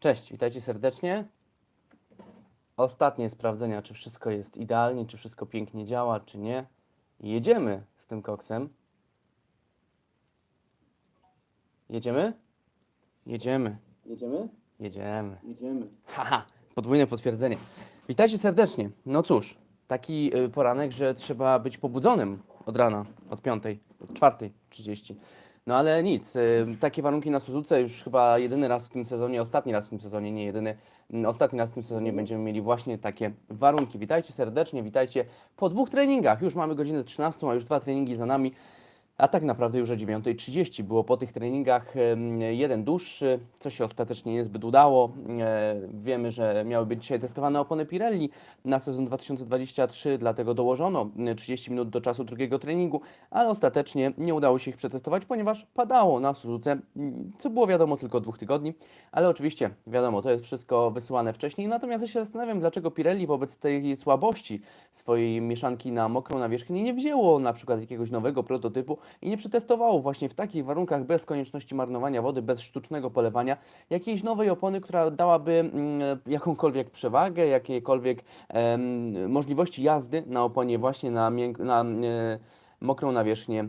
Cześć, witajcie serdecznie. Ostatnie sprawdzenia, czy wszystko jest idealnie, czy wszystko pięknie działa, czy nie. Jedziemy z tym koksem. Jedziemy? Jedziemy. Jedziemy? Jedziemy. Jedziemy. Haha, podwójne potwierdzenie. Witajcie serdecznie. No cóż, taki y, poranek, że trzeba być pobudzonym od rana, od piątej, od czwartej trzydzieści. No ale nic, y, takie warunki na Suzuce już chyba jedyny raz w tym sezonie, ostatni raz w tym sezonie, nie jedyny, mm, ostatni raz w tym sezonie będziemy mieli właśnie takie warunki. Witajcie serdecznie, witajcie po dwóch treningach. Już mamy godzinę 13, a już dwa treningi za nami. A tak naprawdę już o 9.30 było po tych treningach jeden dłuższy, co się ostatecznie niezbyt udało. E, Wiemy, że miały być dzisiaj testowane opony Pirelli na sezon 2023, dlatego dołożono e, 30 minut do czasu drugiego treningu, ale ostatecznie nie udało się ich przetestować, ponieważ padało na Suzuce, co było wiadomo tylko dwóch tygodni, ale oczywiście wiadomo, to jest wszystko wysyłane wcześniej. Natomiast ja się zastanawiam, dlaczego Pirelli wobec tej słabości swojej mieszanki na mokrą nawierzchnię nie wzięło na przykład jakiegoś nowego prototypu i nie przetestowało właśnie w takich warunkach bez konieczności marnowania wody, bez sztucznego polewania jakiejś nowej opony, która dałaby mm, jakąkolwiek przewagę, jakiekolwiek możliwości jazdy na oponie właśnie na, na e, mokrą nawierzchnię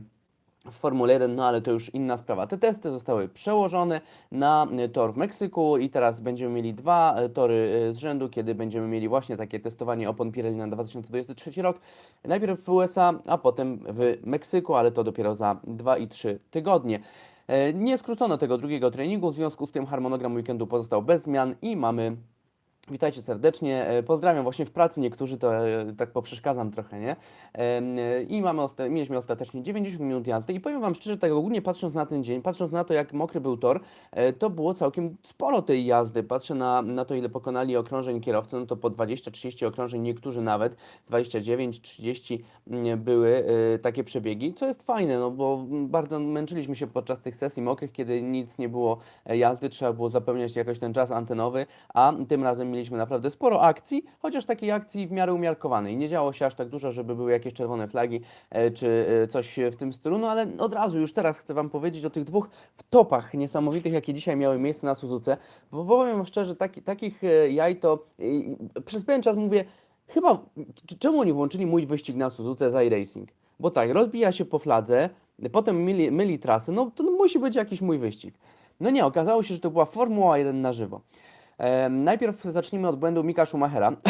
w Formule 1, no ale to już inna sprawa. Te testy zostały przełożone na e, tor w Meksyku i teraz będziemy mieli dwa e, tory e, z rzędu, kiedy będziemy mieli właśnie takie testowanie opon Pirelli na 2023 rok. Najpierw w USA, a potem w Meksyku, ale to dopiero za 2 i 3 tygodnie. Nie skrócono tego drugiego treningu, w związku z tym harmonogram weekendu pozostał bez zmian i mamy Witajcie serdecznie. E, Pozdrawiam właśnie w pracy. Niektórzy to e, tak poprzeszkadzam trochę, nie? E, I mamy osta- mieliśmy ostatecznie 90 minut jazdy. I powiem Wam szczerze, tak ogólnie patrząc na ten dzień, patrząc na to, jak mokry był tor, to było całkiem sporo tej jazdy. Patrzę na, na to, ile pokonali okrążeń kierowcy, no to po 20-30 okrążeń, niektórzy nawet 29-30 mm, były takie przebiegi, co jest fajne, no bo mm, bardzo męczyliśmy się podczas tych sesji mokrych, kiedy nic nie było jazdy, trzeba było zapełniać jakoś ten czas antenowy, a tym razem mieliśmy naprawdę sporo akcji, chociaż takiej akcji w miarę umiarkowanej. Nie działo się aż tak dużo, żeby były jakieś czerwone flagi e, czy e, coś w tym stylu, no ale od razu już teraz chcę Wam powiedzieć o tych dwóch topach niesamowitych, jakie dzisiaj miały miejsce na Suzuce, bo powiem szczerze, taki, takich e, jaj to przez pewien czas mówię, chyba, czemu oni włączyli mój wyścig na Suzuce z iRacing? Bo tak, rozbija się po fladze, potem myli, myli trasy, no to musi być jakiś mój wyścig. No nie, okazało się, że to była Formuła 1 na żywo. Najpierw zacznijmy od błędu Mika Schumachera.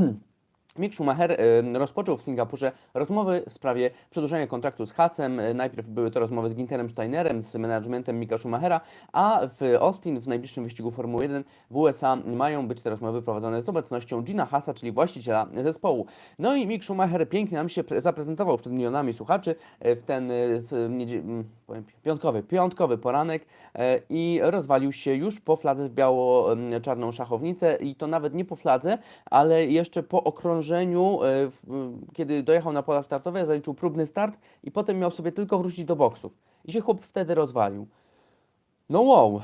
Mick Schumacher e, rozpoczął w Singapurze rozmowy w sprawie przedłużenia kontraktu z Hasem. Najpierw były to rozmowy z Ginterem Steinerem, z managementem Mika Schumachera, a w Austin, w najbliższym wyścigu Formuły 1 w USA mają być te rozmowy prowadzone z obecnością Gina Hasa, czyli właściciela zespołu. No i Mick Schumacher pięknie nam się pre- zaprezentował przed milionami słuchaczy e, w ten e, z- niedzie- m, powiem, piątkowy, piątkowy poranek i rozwalił się już po fladze w biało-czarną szachownicę i to nawet nie po fladze, ale jeszcze po okrążeniu, e, w- m, kiedy dojechał na pola startowe, zaliczył próbny start i potem miał sobie tylko wrócić do boksów. I się chłop wtedy rozwalił. No wow.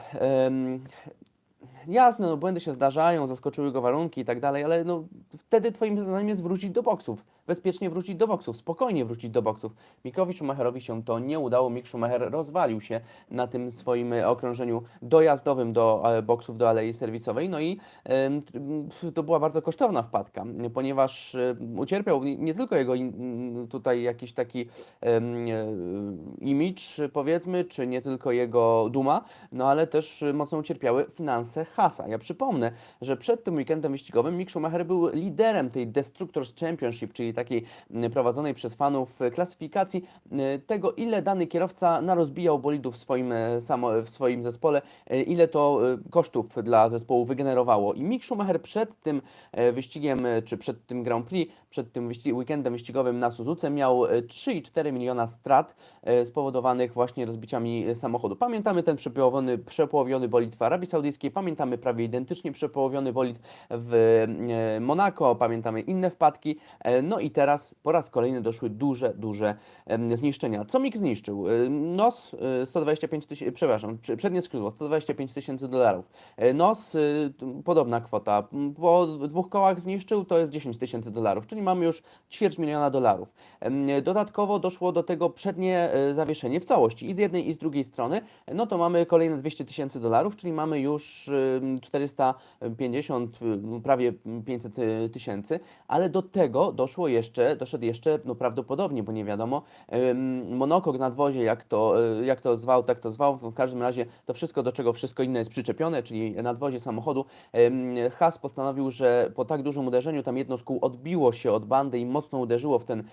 jasne, no błędy się zdarzają, zaskoczyły go warunki i tak dalej, ale no wtedy twoim zadaniem jest wrócić do boksów. Bezpiecznie wrócić do boksów, spokojnie wrócić do boksów. Mikowi Schumacherowi się to nie udało. Mick Schumacher rozwalił się na tym swoim e, okrążeniu dojazdowym do e, boksów, do alei serwisowej. No i to była bardzo kosztowna wpadka, ponieważ e, ucierpiał nie, tylko jego tutaj jakiś taki image, powiedzmy, czy nie tylko jego duma, no ale też mocno ucierpiały finanse Hasa. Ja przypomnę, że przed tym weekendem wyścigowym Mick Schumacher był liderem tej Destructors Championship, czyli takiej prowadzonej przez fanów e, klasyfikacji tego, ile dany kierowca narozbijał bolidów w swoim, e, w swoim zespole, e, ile to kosztów dla zespołu wygenerowało. I Mick Schumacher przed tym wyścigiem, czy przed tym Grand Prix, przed tym weekendem wyścigowym na Suzuce miał e, 3,4 miliona strat e, spowodowanych właśnie rozbiciami e, samochodu. Pamiętamy ten przepołowiony, przepołowiony bolid w Arabii Saudyjskiej, pamiętamy prawie identycznie przepołowiony bolid w e, Monako, pamiętamy inne wpadki. E, No i teraz po raz kolejny doszły duże, duże zniszczenia. Co MIG zniszczył? Nos y, 125 tysięcy, przepraszam, przednie skrzydło 125 tysięcy dolarów. Nos podobna kwota. Po dwóch kołach zniszczył to jest 10 tysięcy dolarów, czyli mamy już ćwierć miliona dolarów. Dodatkowo doszło do tego przednie y, zawieszenie w całości i z jednej i z drugiej strony, no to mamy kolejne 200 tysięcy dolarów, czyli mamy już y, 450, y, prawie 500 tysięcy, ale do tego doszło jeszcze, doszedł jeszcze, no prawdopodobnie, bo nie wiadomo, monokok nadwozie, jak to, y, jak to zwał, tak to zwał, w każdym razie to wszystko, do czego wszystko inne jest przyczepione, czyli nadwozie samochodu, ym, Has postanowił, że po tak dużym uderzeniu tam jedno z kół odbiło się od bandy i mocno uderzyło w ten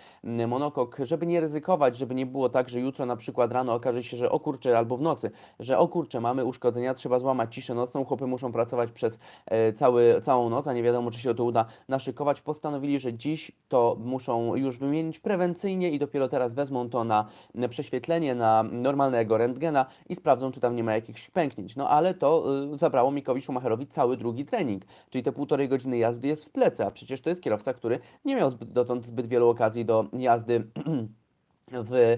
monokok, żeby nie ryzykować, żeby nie było tak, że jutro na przykład rano okaże się, że o kurczę, albo w nocy, że o kurczę, mamy uszkodzenia, trzeba złamać ciszę nocną, chłopy muszą pracować przez e, cały, całą noc, a nie wiadomo, czy się to uda naszykować. Postanowili, że dziś to muszą już wymienić prewencyjnie i dopiero teraz wezmą to na na prześwietlenie, na normalnego rentgena i sprawdzą, czy tam nie ma jakichś pęknięć. No ale to y, zabrało Mikowi Schumacherowi cały drugi trening, czyli te półtorej godziny jazdy jest w plecy, a przecież to jest kierowca, który nie miał zbyt, dotąd zbyt wielu okazji do jazdy w,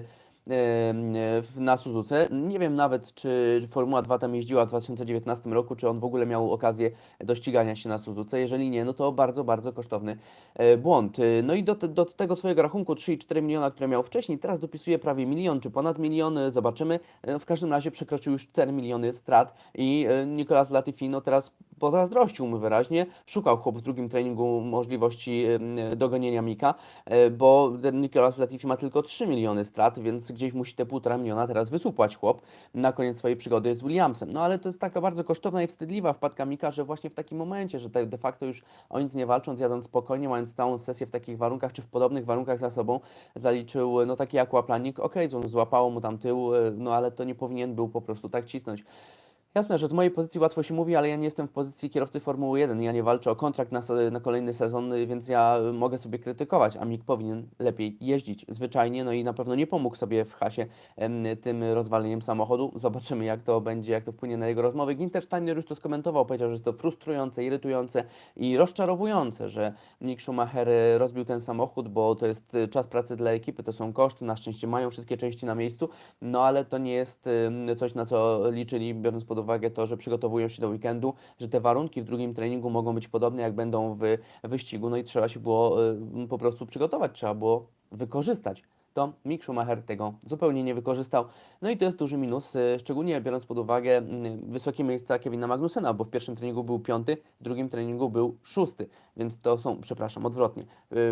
w, na Suzuce. Nie wiem nawet, czy Formuła 2 tam jeździła w 2019 roku, czy on w ogóle miał okazję do ścigania się na Suzuce. Jeżeli nie, no to bardzo, bardzo kosztowny e, błąd. No i do, do tego swojego rachunku 3,4 miliona, które miał wcześniej, teraz dopisuje prawie milion, czy ponad milion, zobaczymy. E, W każdym razie przekroczył już 4 miliony strat i e, Nicolas Latifi no teraz pozazdrościł mu wyraźnie. Szukał chłop w drugim treningu możliwości dogonienia Mika, e, bo Nicolas Latifi ma tylko 3 miliony strat, więc gdzieś musi te 1,5 miliona teraz wysupłać chłop na koniec swojej przygody z Williamsem. No ale to jest taka bardzo kosztowna i wstydliwa wpadka Mika, że właśnie w takim momencie, że de facto już o nic nie walcząc, jadąc spokojnie, mając całą sesję w takich warunkach, czy w podobnych warunkach za sobą, zaliczył no taki aquaplaning, okej, okay, złapało mu tam tył, e, no ale to nie powinien był po prostu tak cisnąć. Jasne, że z mojej pozycji łatwo się mówi, ale ja nie jestem w pozycji kierowcy Formuły 1. Ja nie walczę o kontrakt na, na kolejny sezon, y, więc ja y, mogę sobie krytykować, a Mik powinien lepiej jeździć zwyczajnie, no i na pewno nie pomógł sobie w hasie em, tym rozwaleniem samochodu. Zobaczymy, jak to będzie, jak to wpłynie na jego rozmowy. Ginter Steiner już to skomentował, powiedział, że jest to frustrujące, irytujące i rozczarowujące, że Mick Schumacher y, rozbił ten samochód, bo to jest czas pracy dla ekipy, to są koszty, na szczęście mają wszystkie części na miejscu, no ale to nie jest ym, coś, na co liczyli, biorąc pod uwagę to, że przygotowują się do weekendu, że te warunki w drugim treningu mogą być podobne, jak będą w wyścigu, no i trzeba się było y, po prostu przygotować, trzeba było wykorzystać. To Mick Schumacher tego zupełnie nie wykorzystał. No i to jest duży minus, y, szczególnie biorąc pod uwagę mm, wysokie miejsca Kevina Magnusena, bo w pierwszym treningu był piąty, w drugim treningu był szósty, więc to są, przepraszam, odwrotnie. Y,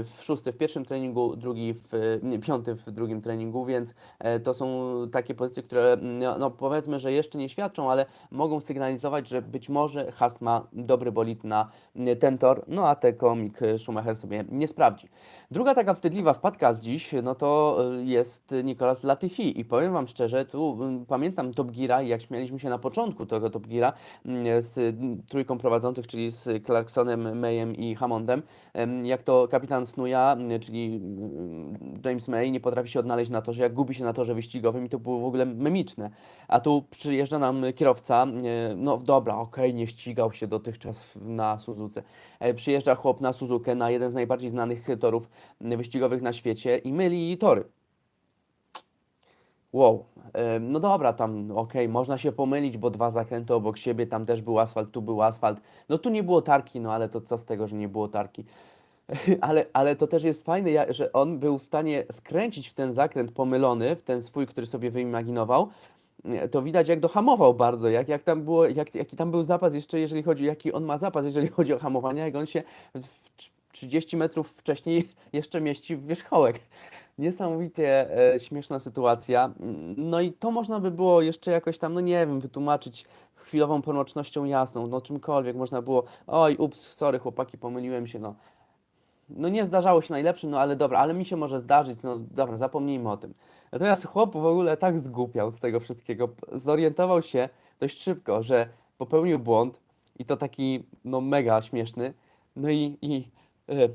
W szósty w pierwszym treningu, drugi w, y, nie, piąty w drugim treningu, więc e, to są takie pozycje, które mm, no, no powiedzmy, że jeszcze nie świadczą, ale mogą sygnalizować, że być może Haas ma dobry bolid na mm, ten tor, no a tego Mick Schumacher sobie nie sprawdzi. Druga taka wstydliwa wpadka z dziś, no to y, jest Nicolas Latifi i powiem Wam szczerze, tu y, pamiętam Top Geara i jak śmialiśmy się na początku tego Top Geara mm, z y, trójką prowadzących, czyli z Clarksonem, Mayem i Hammondem, em, jak to kapitan Snuja, czyli James May nie potrafi się odnaleźć na torze, jak gubi się na torze wyścigowym i to było w ogóle memiczne. A tu przyjeżdża nam kierowca, no dobra, okej, nie ścigał się dotychczas na Suzuce. E, Przyjeżdża chłop na Suzukę, na jeden z najbardziej znanych torów wyścigowych na świecie i myli tory. Wow, no dobra, tam okej, można się pomylić, bo dwa zakręty obok siebie, tam też był asfalt, tu był asfalt. No tu nie było tarki, no ale to co z tego, że nie było tarki. Ale, ale to też jest fajne, że on był w stanie skręcić w ten zakręt pomylony, w ten swój, który sobie wyimaginował. To widać, jak dohamował bardzo, jak, jak tam było, jak, jaki tam był zapas jeszcze, jeżeli chodzi, jaki on ma zapas, jeżeli chodzi o hamowanie, jak on się w trz- 30 metrów wcześniej jeszcze mieści w wierzchołek. Niesamowicie e, śmieszna sytuacja. Mm, No i to można by było jeszcze jakoś tam, no nie wiem, wytłumaczyć chwilową ponocznością jasną, no czymkolwiek można było, oj, ups, sorry chłopaki, pomyliłem się, no. No nie zdarzało się najlepszym, no ale dobra, ale mi się może zdarzyć, no dobra, zapomnijmy o tym. Natomiast chłop w ogóle tak zgłupiał z tego wszystkiego, zorientował się dość szybko, że popełnił błąd i to taki, no mega śmieszny, no i, i e,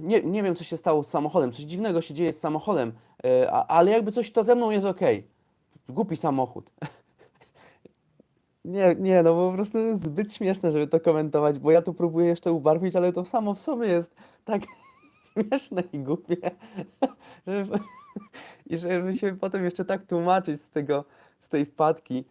nie, nie wiem, co się stało z samochodem, coś dziwnego się dzieje z samochodem, e, ale jakby coś to ze mną jest okej. Głupi samochód. Nie, nie, no po prostu jest zbyt śmieszne, żeby to komentować, bo ja tu próbuję jeszcze ubarwić, ale to samo w sobie jest tak śmieszne i głupie, żeby, i żeby się potem jeszcze tak tłumaczyć z tego, z tej wpadki,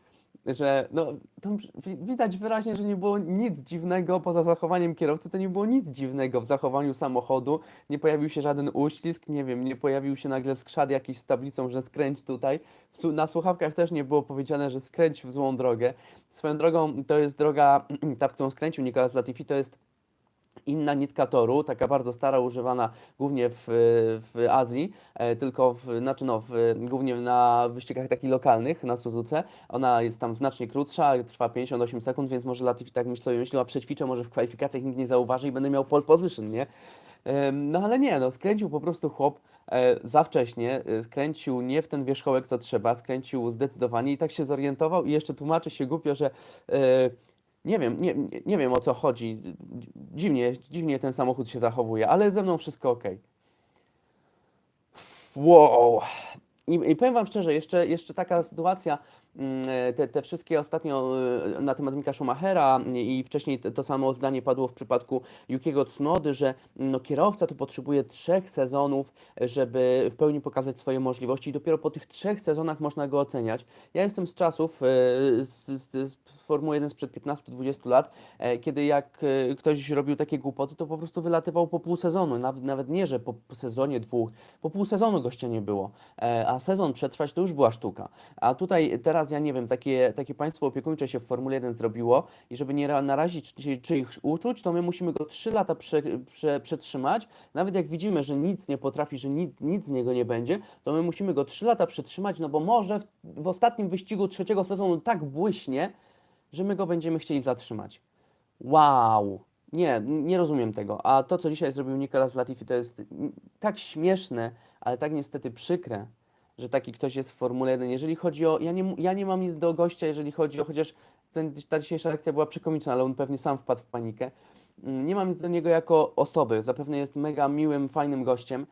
że no, tam wi- widać wyraźnie, że nie było nic dziwnego poza zachowaniem kierowcy, to nie było nic dziwnego w zachowaniu samochodu, nie pojawił się żaden uścisk, nie wiem, nie pojawił się nagle skrzat jakiś z tablicą, że skręć tutaj. Na słuchawkach też nie było powiedziane, że skręć w złą drogę. Swoją drogą to jest droga, ta, w którą skręcił Nicolas Latifi, to jest inna nitka toru, taka bardzo stara, używana głównie w, w Azji, e, tylko w, znaczy no, w, głównie na wyścigach takich lokalnych na Suzuce. Ona jest tam znacznie krótsza, trwa 58 sekund, więc może Latifi tak myśl, sobie myślał, a przećwiczę, może w kwalifikacjach nikt nie zauważy i będę miał pole position, nie? No ale nie, no skręcił po prostu chłop e, za wcześnie, e, skręcił nie w ten wierzchołek co trzeba, skręcił zdecydowanie i tak się zorientował i jeszcze tłumaczy się głupio, że nie wiem, nie, nie, wiem o co chodzi. Dziwnie, dziwnie ten samochód się zachowuje, ale ze mną wszystko ok. Wow. I, I powiem Wam szczerze, jeszcze, jeszcze taka sytuacja, te, te wszystkie ostatnio e, na temat Mika Schumachera i wcześniej to, samo zdanie padło w przypadku Yukiego Tsunody, że no, kierowca to potrzebuje trzech sezonów, żeby w pełni pokazać swoje możliwości i dopiero po tych trzech sezonach można go oceniać. Ja jestem z czasów, e, z, z, z Formuły 1 sprzed 15-20 lat, e, kiedy jak e, ktoś robił takie głupoty, to po prostu wylatywał po pół sezonu, nawet, nawet nie, że po po sezonie dwóch, po pół sezonu gościa nie było, E, a sezon przetrwać to już była sztuka. A tutaj teraz, ja nie wiem, takie, takie państwo opiekuńcze się w Formule 1 zrobiło i żeby nie ra- narazić czy- czyich uczuć, to my musimy go 3 lata prze, prze, przetrzymać, nawet jak widzimy, że nic nie potrafi, że nic, nic z niego nie będzie, to my musimy go 3 lata przetrzymać, no bo może w, w ostatnim wyścigu trzeciego sezonu tak błyśnie, że my go będziemy chcieli zatrzymać. Wow! Nie, nie rozumiem tego. A to, co dzisiaj zrobił Nicolas Latifi, to jest tak śmieszne, ale tak niestety przykre, że taki ktoś jest w Formule 1. Jeżeli chodzi o. Ja nie, ja nie mam nic do gościa, jeżeli chodzi o. Chociaż ten, ta dzisiejsza lekcja była przekomiczna, ale on pewnie sam wpadł w panikę. Mm, Nie mam nic do niego jako osoby. Zapewne jest mega miłym, fajnym gościem,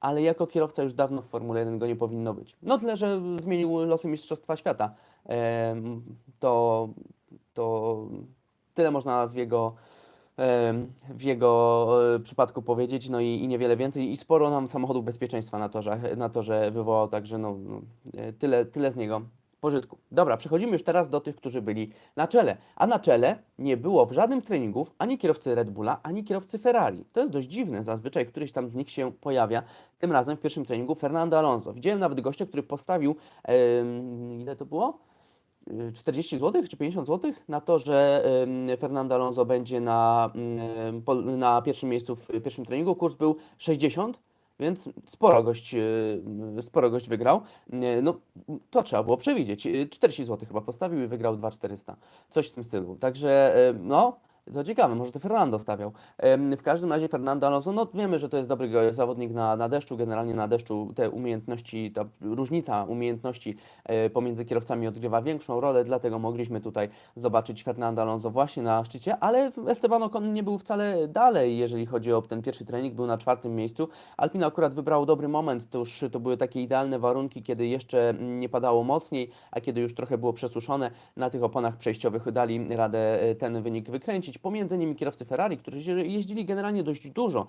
ale jako kierowca już dawno w Formule 1 go nie powinno być. No tyle, że zmienił losy Mistrzostwa Świata. To, to tyle można w jego, w jego e, przypadku powiedzieć, no i, i niewiele więcej. I sporo nam samochodów bezpieczeństwa na torze, na torze wywołał, także no, no, e, tyle, tyle z niego pożytku. Dobra, przechodzimy już teraz do tych, którzy byli na czele. A na czele nie było w żadnym z treningów ani kierowcy Red Bulla, ani kierowcy Ferrari. To jest dość dziwne, zazwyczaj któryś tam z nich się pojawia. Tym razem w pierwszym treningu Fernando Alonso. Widziałem nawet gościa, który postawił, em, ile to było? Y, 40 zł czy 50 zł na to, że Fernando Alonso będzie na, na pierwszym miejscu w pierwszym treningu. Kurs był 60, więc sporo gość, y, sporo gość wygrał. No, to trzeba było przewidzieć. Y, 40 zł chyba postawił i wygrał 2,400. Coś w tym stylu. Także, y, no, to ciekawe, może to Fernando stawiał. W każdym razie Fernando Alonso, no wiemy, że to jest dobry zawodnik na, na deszczu, generalnie na deszczu te umiejętności, ta różnica umiejętności e, pomiędzy kierowcami odgrywa większą rolę, dlatego mogliśmy tutaj zobaczyć Fernando Alonso właśnie na szczycie, ale Esteban Ocon nie był wcale dalej, jeżeli chodzi o ten pierwszy trening, był na czwartym miejscu. Alpina akurat wybrał dobry moment, to już to były takie idealne warunki, kiedy jeszcze nie padało mocniej, a kiedy już trochę było przesuszone, na tych oponach przejściowych dali radę e, ten wynik wykręcić. Pomiędzy nimi kierowcy Ferrari, którzy jeździli generalnie dość dużo.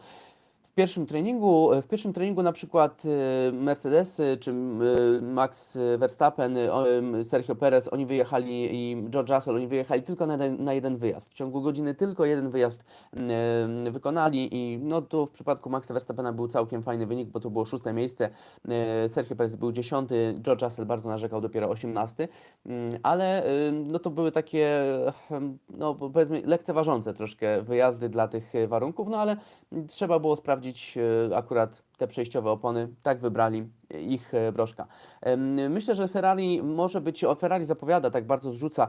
W pierwszym treningu, w pierwszym treningu na przykład e, Mercedesy czy e, Max Verstappen, em, Sergio Perez, oni wyjechali i George Russell, oni wyjechali tylko na jeden, na jeden wyjazd. W ciągu godziny tylko jeden wyjazd wykonali i no tu w przypadku Maxa Verstappena był całkiem fajny wynik, bo to było szóste miejsce, Sergio Perez był dziesiąty, George Russell bardzo narzekał, dopiero osiemnasty, ale no to były takie, em, no powiedzmy lekceważące troszkę wyjazdy dla tych warunków, no ale trzeba było sprawdzić e, akurat te przejściowe opony, tak wybrali e, ich e, broszka. Myślę, że Ferrari może być, o Ferrari zapowiada, tak bardzo zrzuca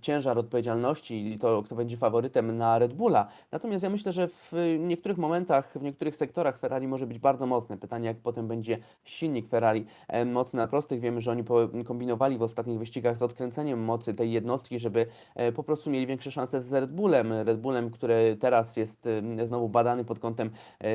ciężar odpowiedzialności i to, kto będzie faworytem na Red Bulla. Natomiast ja myślę, że w niektórych momentach, w niektórych sektorach Ferrari może być bardzo mocne. Pytanie, jak potem będzie silnik Ferrari mocny na prostych. Wiemy, że oni kombinowali w ostatnich wyścigach z odkręceniem mocy tej jednostki, żeby e, po prostu mieli większe szanse z Red Bullem. Red Bullem, który teraz jest znowu badany pod kątem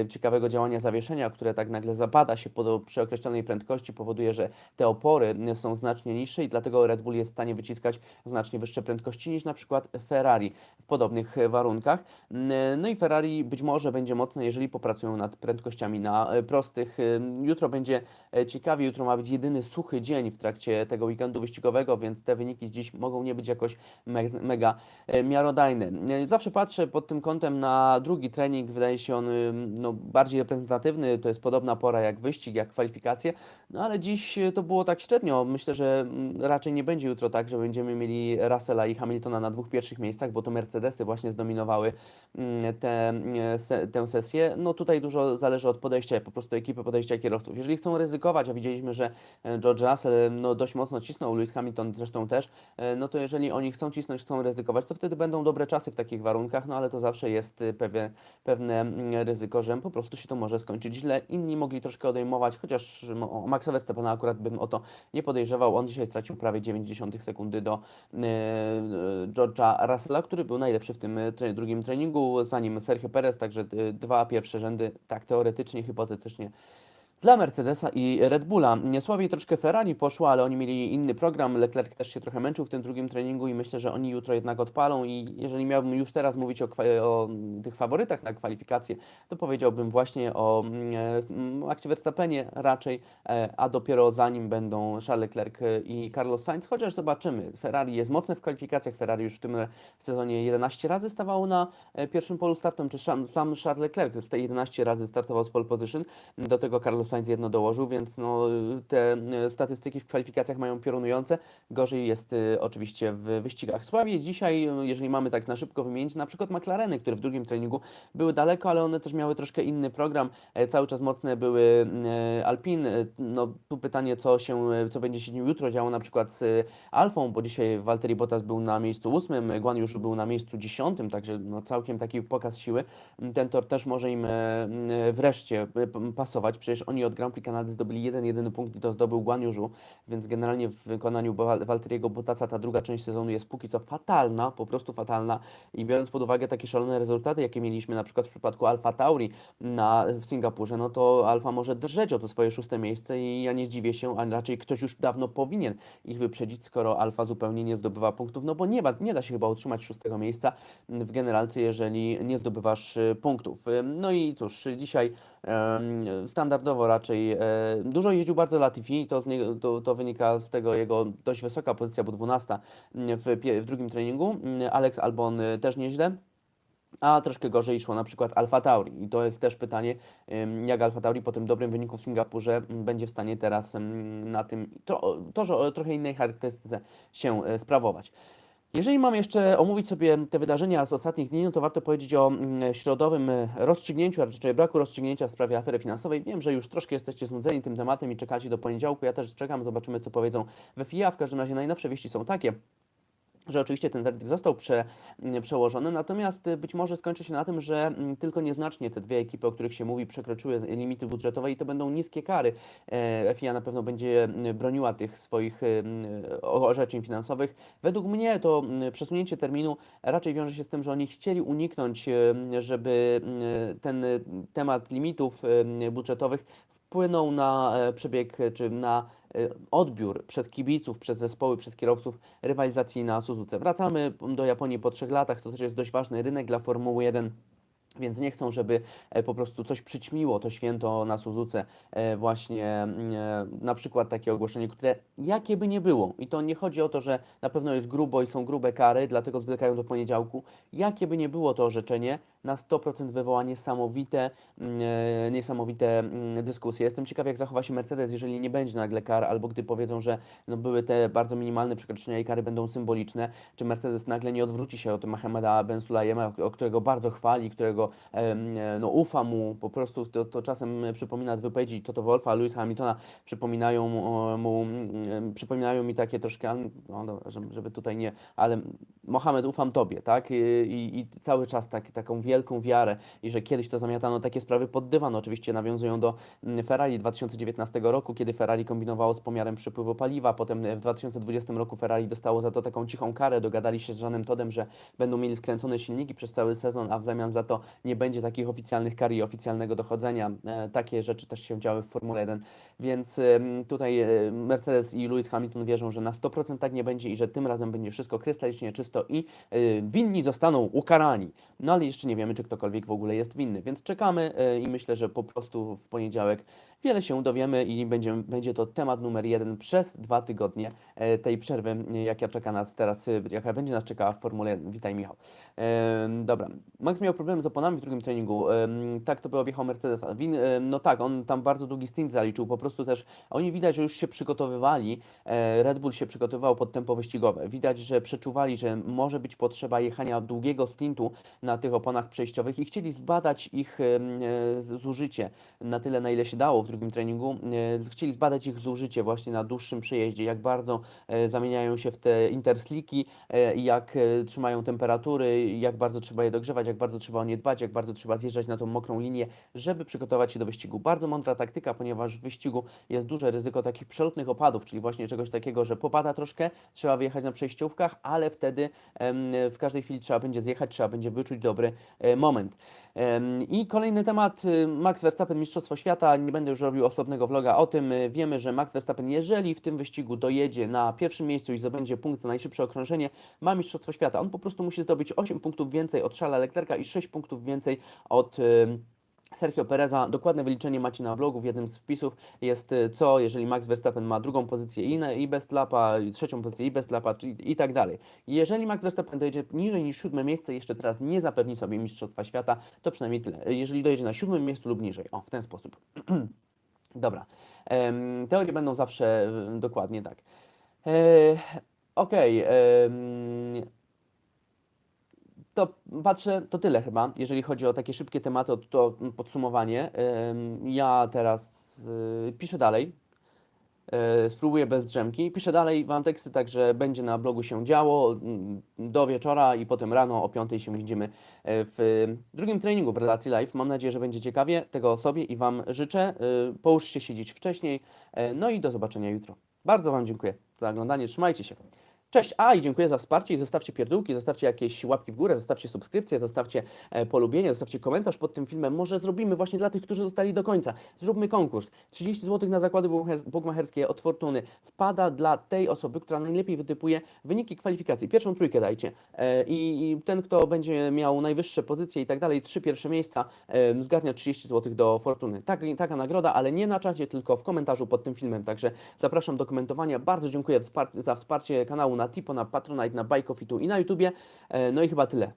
ciekawego działania zawieszenia zawieszenia, które tak nagle zapada się po, przy określonej prędkości, powoduje, że te opory są znacznie niższe i dlatego Red Bull jest w stanie wyciskać znacznie wyższe prędkości niż na przykład Ferrari w podobnych e, warunkach. Mm, No i Ferrari być może będzie mocne, jeżeli popracują nad prędkościami na e, prostych. E, Jutro będzie ciekawie, jutro ma być jedyny suchy dzień w trakcie tego weekendu wyścigowego, więc te wyniki z dziś mogą nie być jakoś me mega miarodajne. Zawsze patrzę pod tym kątem na drugi trening, wydaje się on no, bardziej reprezentatywny, to jest podobna pora jak wyścig, jak kwalifikacje, no ale dziś e, to było tak średnio. Myślę, że mm, raczej nie będzie jutro tak, że będziemy mieli Russella i Hamiltona na dwóch pierwszych miejscach, bo to Mercedesy właśnie zdominowały mm, tę mm, se, tę sesję. No tutaj dużo zależy od podejścia, po prostu ekipy podejścia kierowców. Jeżeli chcą ryzykować, a widzieliśmy, że e, George Russell no, dość mocno cisnął, Lewis Hamilton zresztą też, e, no to jeżeli oni chcą cisnąć, chcą ryzykować, to wtedy będą dobre czasy w takich warunkach, no ale to zawsze jest pewien, pewne mm, ryzyko, że po prostu się to może skończyć źle. Inni mogli troszkę odejmować, chociaż no, o Maxa Verstappena akurat bym o to nie podejrzewał. On dzisiaj stracił prawie 90 sekundy do e, e, George'a Russella, który był najlepszy w tym e, drugim treningu, zanim Sergio Perez, także dwa pierwsze rzędy, tak teoretycznie, hipotetycznie dla Mercedesa i Red Bulla. Słabiej troszkę Ferrari poszło, ale oni mieli inny program. Leclerc też się trochę męczył w tym drugim treningu i myślę, że oni jutro jednak odpalą. I jeżeli miałbym już teraz mówić o, o tych faworytach na kwalifikacje, to powiedziałbym właśnie o mm, e, Maxie Verstappenie raczej, e, a dopiero za nim będą Charles Leclerc e, i Carlos Sainz. Chociaż zobaczymy, Ferrari jest mocne w kwalifikacjach. Ferrari już w tym sezonie 11 razy stawało na pierwszym polu startowym, czy sam Charles Leclerc z tej 11 razy startował z pole position. Do tego Carlos Sainz jedno dołożył, więc no, te e, statystyki w kwalifikacjach mają piorunujące. Gorzej jest e, oczywiście w wyścigach. Słabiej dzisiaj, e, jeżeli mamy tak na szybko wymienić, na przykład McLareny, które w drugim treningu były daleko, ale one też miały troszkę inny program. Cały czas mocne były Alpine. E, No tu pytanie, co się, co będzie się jutro działo na przykład z Alfą, bo dzisiaj Valtteri Bottas był na miejscu ósmym, Guan już był na miejscu dziesiątym, także no, całkiem taki pokaz siły. Ten tor też może im wreszcie pasować. Przecież oni od Grand Prix Kanady zdobyli jeden, jedyny punkt i to zdobył Guan Yuzu, więc generalnie w wykonaniu Wal- Valtteriego Bottasa ta druga część sezonu jest póki co fatalna, po prostu fatalna i biorąc pod uwagę takie szalone rezultaty, jakie mieliśmy na przykład w przypadku Alfa Tauri na, w Singapurze, no to Alfa może drżeć o to swoje szóste miejsce i ja nie zdziwię się, a raczej ktoś już dawno powinien ich wyprzedzić, skoro Alfa zupełnie nie zdobywa punktów, no bo nie, nie da się chyba utrzymać szóstego miejsca w generalce, jeżeli nie zdobywasz y, punktów. Ym, No i cóż, dzisiaj standardowo raczej e, dużo jeździł bardzo Latifi, to, niego, to, to wynika z tego jego dość wysoka pozycja, bo 12 w, pie- w drugim treningu. Mm, Alex Albon y, też nieźle. A troszkę gorzej szło na przykład Alfa Tauri. I to jest też pytanie, jak Alfa Tauri po tym dobrym wyniku w Singapurze mm, będzie w stanie teraz na tym tro, torze o trochę innej charakterystyce się e, sprawować. Jeżeli mam jeszcze omówić sobie te wydarzenia z ostatnich dni, no to warto powiedzieć o mm, środowym e, rozstrzygnięciu, a raczej braku rozstrzygnięcia w sprawie afery finansowej. Wiem, że już troszkę jesteście znudzeni tym tematem i czekacie do poniedziałku. Ja też czekam, zobaczymy co powiedzą we FIA. W każdym razie najnowsze wieści są takie, że oczywiście ten werdykt został prze, m, przełożony, natomiast y, być może skończy się na tym, że mm, tylko nieznacznie te dwie ekipy, o których się mówi, przekroczyły limity budżetowe i to będą niskie kary. E, FIA na pewno będzie mm, broniła tych swoich y, mm, orzeczeń finansowych. Według mnie to mm, przesunięcie terminu raczej wiąże się z tym, że oni chcieli uniknąć, y, żeby ten temat limitów budżetowych wpłynął na e, przebieg e, czy na e, odbiór przez kibiców, przez zespoły, przez kierowców rywalizacji na Suzuce. Wracamy do Japonii po trzech latach, to też jest dość ważny rynek dla Formuły 1. Więc nie chcą, żeby po prostu coś przyćmiło to święto na Suzuce. Właśnie mm, na przykład takie ogłoszenie, które jakie by nie było, i to nie chodzi o to, że na pewno jest grubo i są grube kary, dlatego zwlekają do poniedziałku. Jakie by nie było to orzeczenie, na 100% wywoła niesamowite, mm, e, niesamowite mm, dyskusje. Jestem ciekaw, jak zachowa się Mercedes, jeżeli nie będzie nagle kar, albo gdy powiedzą, że no, były te bardzo minimalne przekroczenia i kary będą symboliczne, czy Mercedes nagle nie odwróci się od Mohameda Ben Sulayema, o którego bardzo chwali, którego e, no, ufa mu, po prostu to, to czasem przypomina wypowiedzi Toto Wolfa, Lewisa Hamiltona, przypominają mu, mm, przypominają mi takie troszkę, no żeby tutaj nie, ale Mohamed, ufam Tobie, tak? I, i, cały czas tak, taką wielką wiarę i że kiedyś to zamiatano takie sprawy pod dywan, oczywiście nawiązują do mm, Ferrari 2019 roku, kiedy Ferrari kombinowało z pomiarem przepływu paliwa, potem w 2020 roku Ferrari dostało za to taką cichą karę, dogadali się z Żanem Todem, że będą mieli skręcone silniki przez cały sezon, a w zamian za to nie będzie takich oficjalnych kar i oficjalnego dochodzenia. E, Takie rzeczy też się działy w Formule 1, więc tutaj e, Mercedes i Lewis Hamilton wierzą, że na 100% tak nie będzie i że tym razem będzie wszystko krystalicznie czysto i e, winni zostaną ukarani. No ale jeszcze nie wiemy, czy ktokolwiek w ogóle jest winny, więc czekamy e, i myślę, że po prostu w poniedziałek wiele się dowiemy i będzie, będzie to temat numer jeden przez dwa tygodnie e, tej przerwy, e, jaka czeka nas teraz, e, jaka będzie nas czekała w Formule 1. Witaj Michał. Dobra, Max miał problemy z oponami w drugim treningu, tak to by objechał Mercedesa. No tak, on tam bardzo długi stint zaliczył, po prostu też oni widać, że już się przygotowywali, Red Bull się przygotowywał pod tempo wyścigowe. Widać, że przeczuwali, że może być potrzeba jechania długiego stintu na tych oponach przejściowych i chcieli zbadać ich zużycie na tyle, na ile się dało w drugim treningu. E, Chcieli zbadać ich zużycie właśnie na dłuższym przejeździe, jak bardzo e, zamieniają się w te intersliki, e, jak trzymają temperatury, jak bardzo trzeba je dogrzewać, jak bardzo trzeba o nie dbać, jak bardzo trzeba zjeżdżać na tą mokrą linię, żeby przygotować się do wyścigu. Bardzo mądra taktyka, ponieważ w wyścigu jest duże ryzyko takich przelotnych opadów, czyli właśnie czegoś takiego, że popada troszkę, trzeba wyjechać na przejściówkach, ale wtedy w każdej chwili trzeba będzie zjechać, trzeba będzie wyczuć dobry moment. I kolejny temat, y, Max Verstappen, Mistrzostwo Świata. Nie będę już robił osobnego vloga o tym. Y, Wiemy, że Max Verstappen, jeżeli w tym wyścigu dojedzie na pierwszym miejscu i zdobędzie punkt za najszybsze okrążenie, ma Mistrzostwo Świata. On po prostu musi zdobyć 8 punktów więcej od Charlesa Leclerca i 6 punktów więcej od Sergio Pereza. Dokładne wyliczenie macie na blogu. W jednym z wpisów jest y, co, jeżeli Max Verstappen ma drugą pozycję i, na- i best lapa, i trzecią pozycję i best lapa i, i tak dalej. Jeżeli Max Verstappen dojedzie niżej niż siódme miejsce, jeszcze teraz nie zapewni sobie Mistrzostwa Świata, to przynajmniej tyle. Jeżeli dojedzie na siódmym miejscu lub niżej. O, w ten sposób. Dobra. Em, teorie będą zawsze dokładnie tak. E, Okej. em, to patrzę, to tyle chyba, jeżeli chodzi o takie szybkie tematy, to, to podsumowanie. Ja teraz y, piszę dalej. E, Spróbuję bez drzemki. Piszę dalej Wam teksty, także będzie na blogu się działo mm, do wieczora i potem rano o 5 się widzimy e, w drugim treningu w relacji live. Mam nadzieję, że będzie ciekawie. Tego sobie i Wam życzę. E, Połóżcie się dziś wcześniej. No i do zobaczenia jutro. Bardzo Wam dziękuję za oglądanie. Trzymajcie się. Cześć, a i dziękuję za wsparcie i zostawcie pierdółki, zostawcie jakieś łapki w górę, zostawcie subskrypcję, zostawcie e, polubienie, zostawcie komentarz pod tym filmem. Może zrobimy właśnie dla tych, którzy zostali do końca. Zróbmy konkurs. 30 zł na zakłady bukmacherskie od Fortuny wpada dla tej osoby, która najlepiej wytypuje wyniki kwalifikacji. Pierwszą trójkę dajcie. E, I ten, kto będzie miał najwyższe pozycje i tak dalej, trzy pierwsze miejsca, e, zgarnia 30 zł do Fortuny. Tak, taka nagroda, ale nie na czacie, tylko w komentarzu pod tym filmem. Także zapraszam do komentowania. Bardzo dziękuję za wsparcie kanału na Tipo, na Patronite, na Bajkofitu i na YouTubie. E, No i chyba tyle.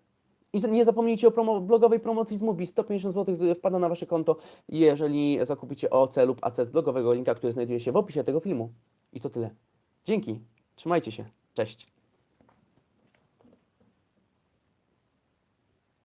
I nie zapomnijcie o promo, blogowej promocji z Mubi. 150 zł wpada na Wasze konto, jeżeli zakupicie OC lub AC z blogowego linka, który znajduje się w opisie tego filmu. I to tyle. Dzięki. Trzymajcie się. Cześć.